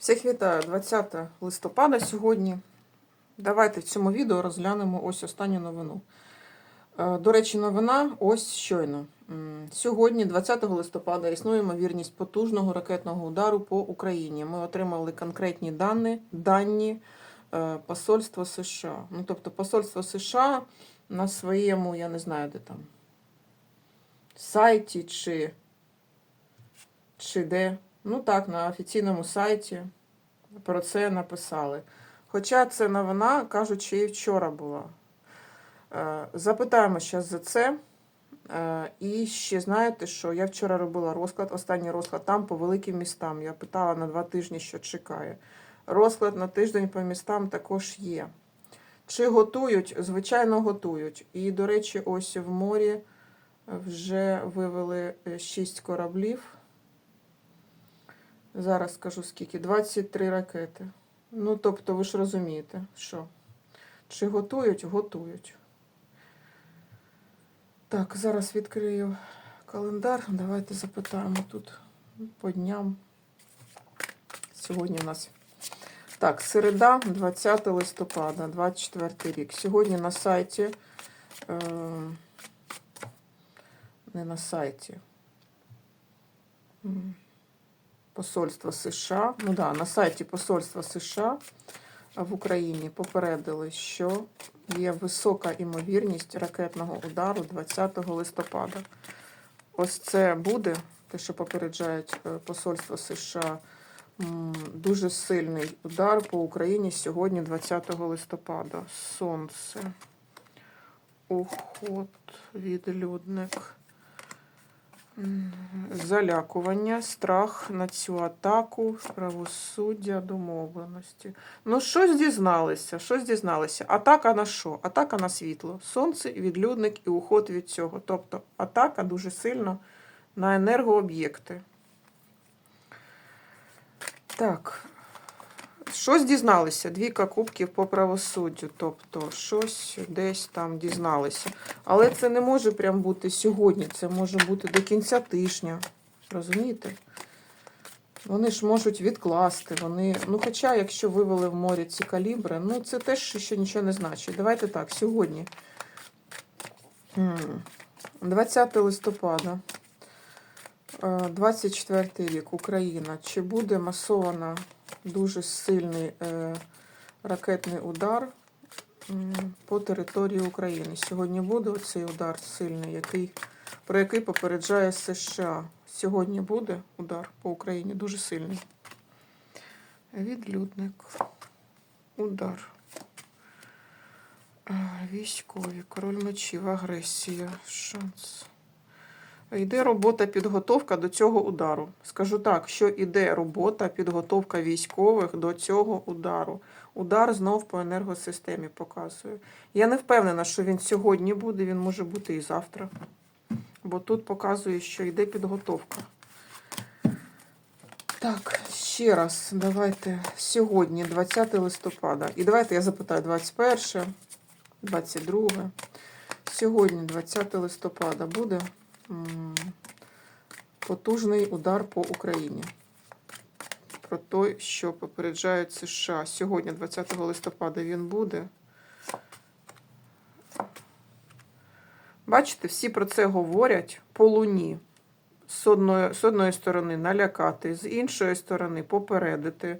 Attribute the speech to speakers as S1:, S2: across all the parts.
S1: Всіх вітаю 20 листопада сьогодні. Давайте в цьому відео розглянемо ось останню новину. Е, До речі, новина ось щойно. Сьогодні, 20 листопада, існує ймовірність потужного ракетного удару по Україні. Ми отримали конкретні дані, дані е, Посольства США. Ну, тобто, Посольство США на своєму, я не знаю, де там, сайті чи, чи де. Ну так, на офіційному сайті про це написали. Хоча це новина, кажуть, що і вчора була. Е, Запитаємо зараз за це. Е, І ще знаєте, що я вчора робила розклад, останній розклад там по великим містам. Я питала на два тижні, що чекає. Розклад на тиждень по містам також є. Чи готують? Звичайно, готують. І, до речі, ось в морі вже вивели 6 кораблів. Зараз скажу скільки. 23 ракети. Ну, тобто, ви ж розумієте, що. Чи готують? Готують. Так, зараз відкрию календар. Давайте запитаємо тут по дням. Сьогодні у нас. Так, середа, 20 листопада, 24 рік. Сьогодні на сайті. Е, не на сайті. Посольства США. Ну да, на сайті Посольства США в Україні попередили, що є висока імовірність ракетного удару 20 листопада. Ось це буде, те, що попереджають е, Посольство США, дуже сильний удар по Україні сьогодні, 20 листопада. Сонце. Уход, відлюдник. Залякування, страх на цю атаку, правосуддя, домовленості. Ну, щось дізналися, щось дізналися. Атака на що? Атака на світло. Сонце, відлюдник і уход від цього. Тобто атака дуже сильно на енергооб'єкти. Так. Щось дізналися. Двійка кубків по правосуддю. Тобто, щось десь там дізналися. Але це не може прям бути сьогодні. Це може бути до кінця тижня. Розумієте? Вони ж можуть відкласти. Вони... Ну, хоча, якщо вивели в море ці калібри, ну це теж ще нічого не значить. Давайте так, сьогодні. 20 листопада. Е, 24 рік. Україна. Чи буде масована дуже сильний е, ракетний удар по території України? Сьогодні буде оцей удар сильний, який, про який попереджає США. Сьогодні буде удар по Україні дуже сильний. Відлюдник. Удар. Е, Військові, король мечів, агресія, шанс. Йде робота, підготовка до цього удару. Скажу так, що йде робота, підготовка військових до цього удару. Удар знов по енергосистемі показує. Я не впевнена, що він сьогодні буде, він може бути і завтра. Бо тут показує, що йде підготовка. Так, ще раз, давайте сьогодні, 20 листопада. І давайте я запитаю 21, 22. Сьогодні, 20 листопада, буде потужний удар по Україні. Про той, що попереджають США. Сьогодні, 20 листопада, він буде. Бачите, всі про це говорять по луні. З одної, з одної сторони налякати, з іншої сторони попередити.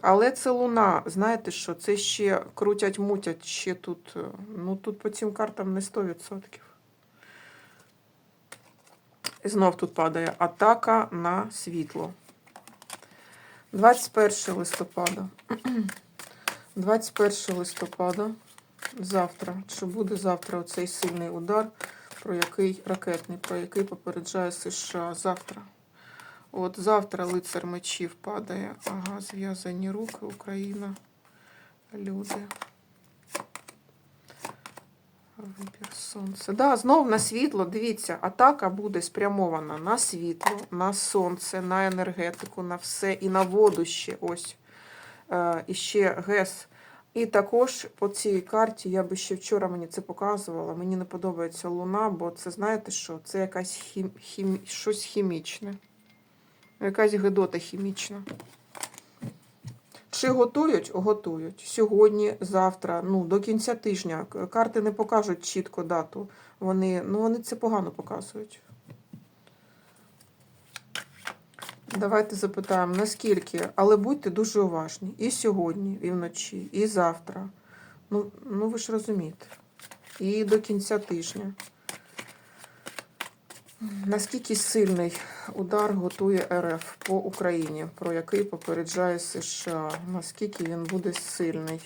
S1: Але це луна, знаєте що, це ще крутять, мутять, ще тут, ну тут по цим картам не 100%. І знов тут падає атака на світло. 21 листопада. 21 листопада. Завтра. Чи буде завтра оцей сильний удар, про який ракетний, про який попереджає США завтра? От завтра лицар мечів падає. Ага, зв'язані руки, Україна, люди. Вибір сонця. Да, знов на світло. Дивіться, атака буде спрямована на світло, на сонце, на енергетику, на все і на воду ще ось. Е, і ще ГЕС. І також по цій карті, я би ще вчора мені це показувала. Мені не подобається луна, бо це знаєте що? Це якась хім, хім, щось хімічне. Якась гидота хімічна. Чи готують? Готують. Сьогодні, завтра, ну, до кінця тижня. Карти не покажуть чітко дату. Вони, ну, вони це погано показують. Давайте запитаємо, наскільки, але будьте дуже уважні. І сьогодні, і вночі, і завтра. Ну, ну ви ж розумієте. І до кінця тижня. Наскільки сильний удар готує РФ по Україні, про який попереджає США? Наскільки він буде сильний?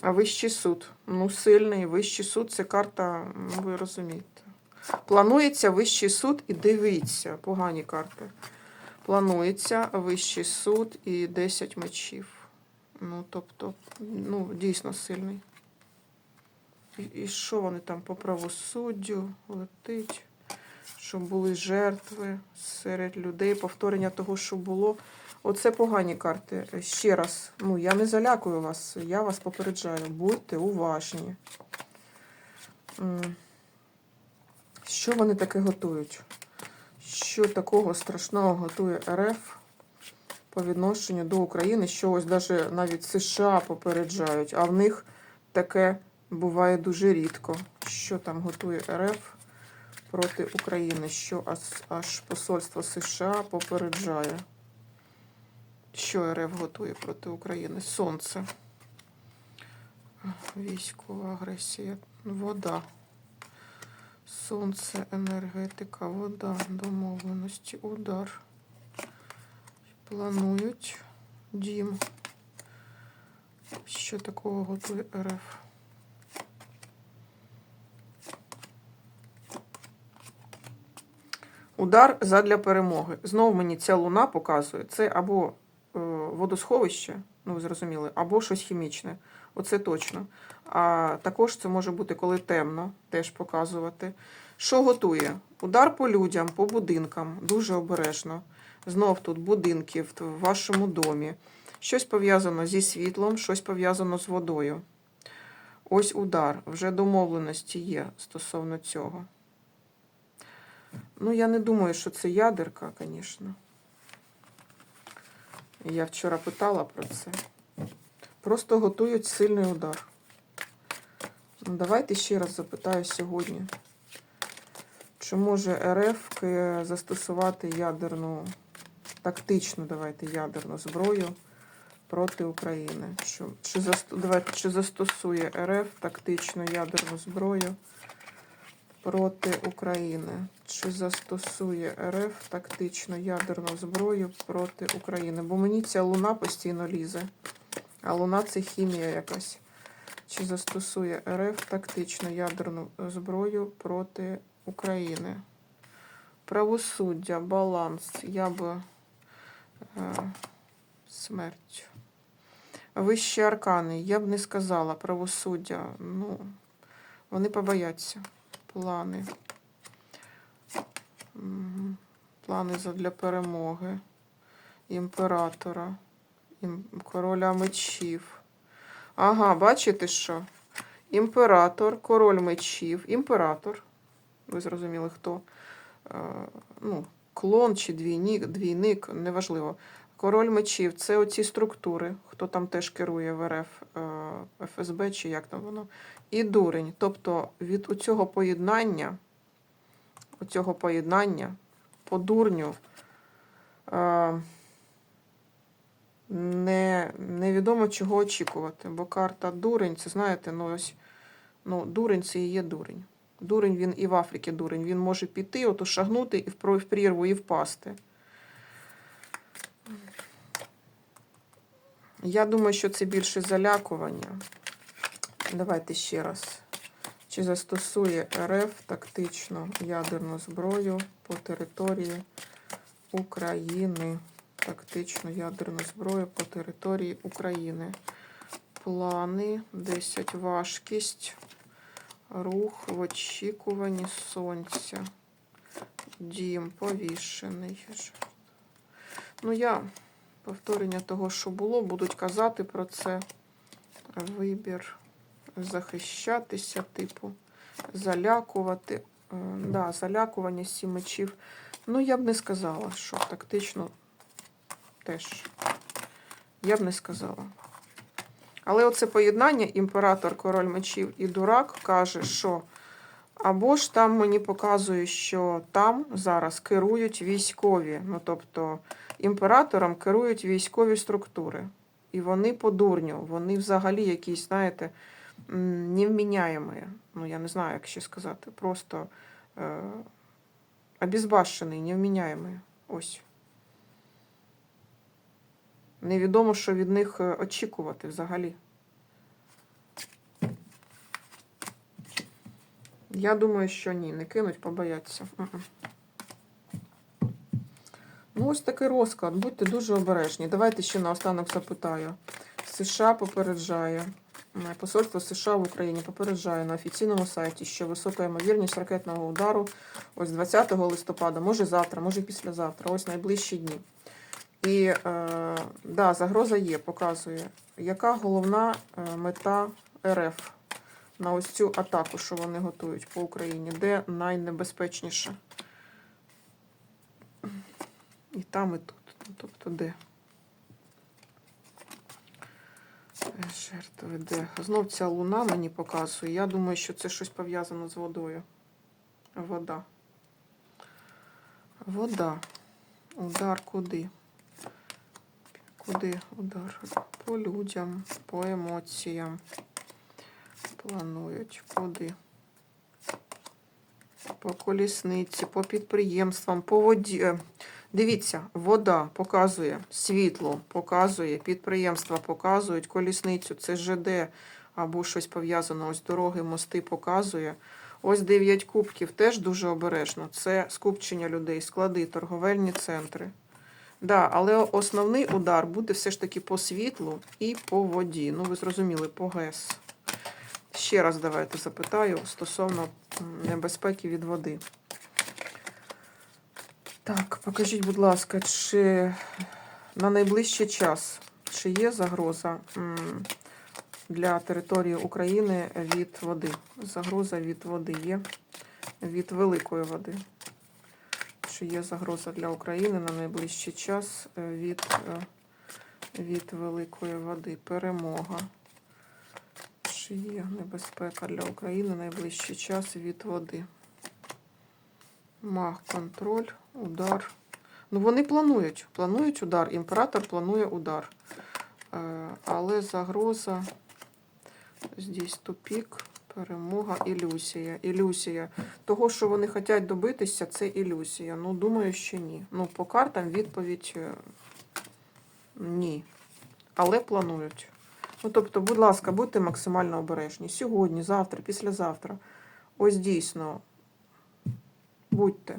S1: А вищий суд. Ну, сильний. Вищий суд це карта, ну, ви розумієте. Планується вищий суд і дивіться, погані карти. Планується вищий суд і 10 мечів. Ну, тобто, ну, дійсно сильний. І, що вони там по правосуддю летить? Щоб були жертви серед людей, повторення того, що було. Оце погані карти. Ще раз, ну я не залякую вас, я вас попереджаю. Будьте уважні. Що вони таке готують? Що такого страшного готує РФ по відношенню до України? Що ось даже навіть США попереджають, а в них таке буває дуже рідко. Що там готує РФ проти України? Що аж, посольство США попереджає? Що РФ готує проти України? Сонце. Військова агресія. Вода. Сонце, енергетика, вода, домовленості, удар. Планують дім. Що такого готує РФ? Удар задля перемоги. Знову мені ця луна показує. Це або е, водосховище, ну ви зрозуміли, або щось хімічне. Оце точно. А також це може бути, коли темно, теж показувати. Що готує? Удар по людям, по будинкам, дуже обережно. Знов тут будинки в вашому домі. Щось пов'язано зі світлом, щось пов'язано з водою. Ось удар. Вже домовленості є стосовно цього. Ну, я не думаю, що це ядерка, звісно. Я вчора питала про це. Просто готують сильний удар. Ну, давайте ще раз запитаю сьогодні. Чи може РФ застосувати ядерну, тактичну, давайте, ядерну зброю проти України? Чи, чи, чи застосує РФ тактичну ядерну зброю проти України? Чи застосує РФ тактичну ядерну зброю проти України? Бо мені ця луна постійно лізе. А луна це хімія якась. Чи застосує РФ тактичну ядерну зброю проти України? Правосуддя, баланс. Я би е, смерть. Вищі аркани. Я б не сказала правосуддя. Ну, вони побояться. Плани. Плани для перемоги. Імператора. Короля мечів. Ага, бачите що? Імператор, король мечів, імператор. Ви зрозуміли, хто? Е, ну, клон чи двійник, двійник, неважливо. Король мечів це оці структури, хто там теж керує в РФ, е, ФСБ чи як там воно. І дурень. Тобто від цього поєднання, оцього поєднання по дурню. Е, не, невідомо чого очікувати, бо карта дурень, це знаєте, ну ось ну, дурень це і є дурень. Дурень він і в Африці дурень. Він може піти, ото шагнути і в прірву і впасти. Я думаю, що це більше залякування. Давайте ще раз. Чи застосує РФ тактичну ядерну зброю по території України? Тактичну ядерну зброю по території України. Плани, 10 важкість, рух в очікуванні сонця. Дім повішений. Ну, я повторення того, що було, будуть казати про це. Вибір захищатися, типу, залякувати. Е, Да, залякування сім мечів. Ну, я б не сказала, що тактично теж Я б не сказала. Але оце поєднання імператор, король мечів і дурак каже, що або ж там мені показує, що там зараз керують військові. Ну, тобто імператором керують військові структури. І вони по дурню, вони взагалі якісь, знаєте, невміняємі. Ну, я не знаю, як ще сказати. Просто е, обезбашений, невміняємий. Ось. Невідомо, що від них е, очікувати взагалі. Я думаю, що ні, не кинуть, побояться. Ну, ось такий розклад. Будьте дуже обережні. Давайте ще наостанок запитаю. США попереджає. Посольство США в Україні попереджає на офіційному сайті, що висока ймовірність ракетного удару ось 20 листопада, може завтра, може післязавтра, ось найближчі дні. І е, да, загроза є, показує, яка головна е, мета РФ на ось цю атаку, що вони готують по Україні, де найнебезпечніше. І там, і тут. Ну, Тобто де? Е, Жертви де? Знов ця луна мені показує. Я думаю, що це щось пов'язано з водою. Вода. Вода. Удар куди? Куди удар? По людям, по емоціям. Планують. Куди? По колісниці, по підприємствам, по воді. Е, Дивіться, вода показує світло, показує, підприємства показують, колісницю, це ЖД або щось пов'язане, ось дороги, мости показує. Ось 9 кубків теж дуже обережно. Це скупчення людей, склади, торговельні центри. Да, але основний удар буде все ж таки по світлу і по воді. Ну, ви зрозуміли, по ГЕС. Ще раз давайте запитаю стосовно небезпеки від води. Так, покажіть, будь ласка, чи на найближчий час чи є загроза для території України від води? Загроза від води є від великої води. Чи є загроза для України на найближчий час е, від, е, від великої води? Перемога. Чи є небезпека для України найближчий час від води? Маг, контроль, удар. Ну, вони планують. Планують удар. Імператор планує удар. Е, Але загроза. Здесь тупік, перемога, ілюзія. Ілюзія. Того, що вони хочуть добитися, це ілюзія. Ну, думаю, що ні. Ну, по картам відповідь е, ні. Але планують. Ну, тобто, будь ласка, будьте максимально обережні. Сьогодні, завтра, післязавтра. Ось дійсно. Будьте.